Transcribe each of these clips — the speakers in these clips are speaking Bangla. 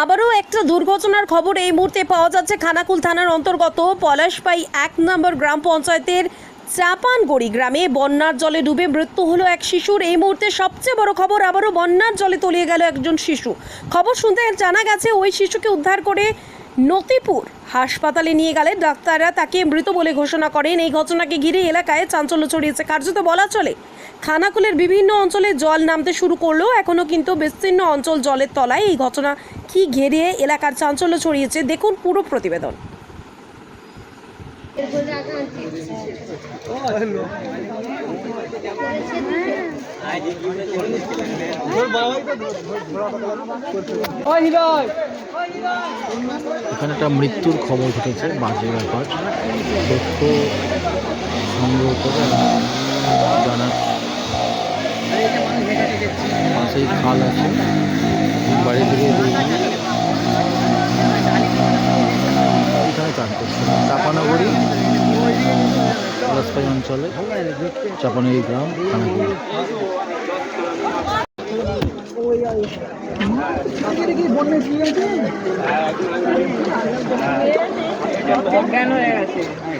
আবারও একটা দুর্ঘটনার খবর এই মুহূর্তে পাওয়া যাচ্ছে। খানাকুল থানার অন্তর্গত পলাশপাই এক নম্বর গ্রাম পঞ্চায়েতের চাপানগড়ি গ্রামে বন্যার জলে ডুবে মৃত্যু হলো এক শিশুর। এই মুহূর্তে সবচেয়ে বড় খবর, আবারও বন্যার জলে তলিয়ে গেল একজন শিশু। খবর শুনতে জানা গেছে, ওই শিশুকে উদ্ধার করে নতিপুর হাসপাতালে নিয়ে গেলে ডাক্তাররা তাকে মৃত বলে ঘোষণা করেন। এই ঘটনাকে ঘিরে এলাকায় চাঞ্চল্য ছড়িয়েছে। কার্যত বলা চলে, খানাকুলের বিভিন্ন অঞ্চলে জল নামতে শুরু করলেও এখনও কিন্তু বিস্তীর্ণ অঞ্চল জলের তলায় এই ঘটনা কি ঘিরে এলাকার চাঞ্চল্য ছড়িয়েছে, দেখুন পুরো প্রতিবেদন। এখানে একটা মৃত্যুর খবর ঘটেছে, বাজে ব্যাপার। তথ্য সংগ্রহ করে জানার পাশেই খাল আছে। বাড়ি থেকে এখানে চান করছে চাপানগরী পলাশপাই অঞ্চলে, চাপানগরী গ্রাম খানাগুড়ি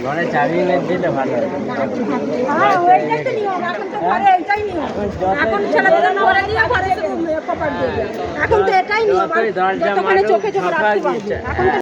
ঘরে চাবি দিলে ভালো হয়। এখন তো এটাই নিয়ম চোখে চোখে